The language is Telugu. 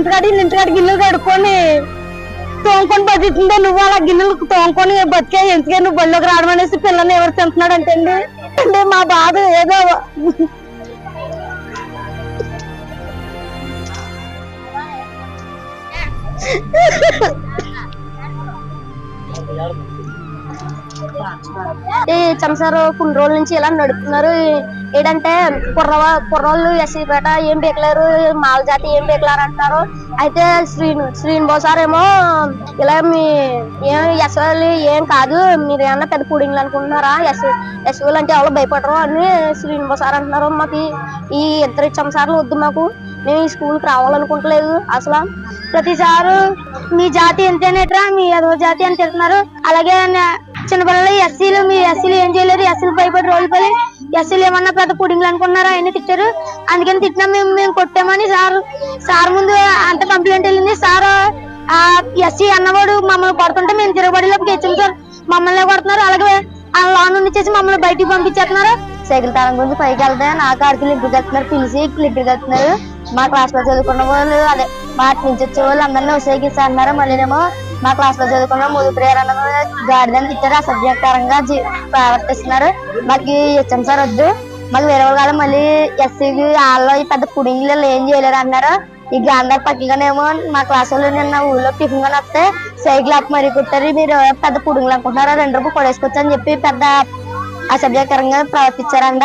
ఇంటికాడ వీళ్ళ ఇంటికాడ గిన్నెలు కడుక్కొని తోముకొని బతుకుతుందే నువ్వు. అలా గిన్నెలు తోముకొని బతికే ఎందుకే నువ్వు బళ్ళోకి రావడం అనేసి పిల్లల్ని ఎవరు తింటున్నాడు అంటే అండి? అంటే మా బాధ ఏదో ఈ చంసారు కొన్ని రోజుల నుంచి ఇలా నడుపుతున్నారు. ఏంటంటే కుర్రవ కుర్రోళ్ళు ఎస్సీపేట ఏం బీకలేరు మాల జాతి ఏం బీకలేరు అంటున్నారు. అయితే శ్రీను శ్రీనివాస్ సార్ ఏమో ఇలా మీ ఏం ఎస్ఓలు ఏం కాదు మీరు ఏమన్నా పెద్ద పుడింగ్లు అనుకుంటున్నారా? ఎస్ ఎస్ఓలు అంటే ఎవరు భయపడరు అని శ్రీనివాస్ సార్ అంటున్నారు. మాకు ఈ- ఇద్దరు చంసార్లు వద్దు మాకు. మేము ఈ స్కూల్కి రావాలనుకుంటలేదు అసలు. ప్రతిసారు మీ జాతి ఎంతేనేట్రా మీ ఎదవ జాతి అని తిడుతున్నారు. అలాగే న- పనులు ఎస్సీలు మీ ఎస్సీలు ఏం చేయలేరు ఎస్సీలు భయపడి రోజులు పడి ఎస్సీలు ఏమన్నా పెద్ద పుడింగ్లు అనుకున్నారా? ఆయన తిట్టారు. అందుకని తిట్టినా మేము మేము కొట్టామని సార్ సార్ ముందు అంత కంప్లైంట్ వెళ్ళింది. సార్ ఆ ఎస్సీ అన్నవాడు మమ్మల్ని కొడుతుంటే మేము తిరగబడిలోకి తెచ్చాం సార్. మమ్మల్ని కొడుతున్నారు. అలాగే ఆ లోన్ నుండి చేసి మమ్మల్ని బయటికి పంపించేస్తున్నారు. సైకిల్ తాళం గురించి పైకి వెళ్తే నాకు ఆడికి లింక్ కడుతున్నారు. పిలిచి లింక్ కడుతున్నారు. మా క్లాస్లో చదువుకున్న వాళ్ళు అదే మా నుంచి వచ్చే వాళ్ళు అందరినీ ఉసేగిస్తా అన్నారు. మళ్ళీనేమో మా క్లాస్లో చదువుకున్న ముందు ప్రేరణ అన్న గాడిదని తిట్టారు. అసభ్యకరంగా జీ- ప్రవర్తిస్తున్నారు. మాకు ఇచ్చాం సార్ వద్దు. మాకు వేరే వాళ్ళు మళ్ళీ ఎస్సీకి వాళ్ళు పెద్ద పుడింగ్లు ఏం చేయలేరు అన్నారు. ఈ గాంధార్ పక్కగానేమో మా క్లాస్ వాళ్ళు నిన్న ఊళ్ళో టిఫిన్గా వస్తే సైకిల్ ఆపి మరీ కుట్టారు. మీరు పెద్ద పుడుగులు అనుకుంటున్నారా? రెండు రూపాయలు కొడేసుకోవచ్చు అని చెప్పి పెద్ద అసభ్యకరంగా ప్రవర్తించారంట.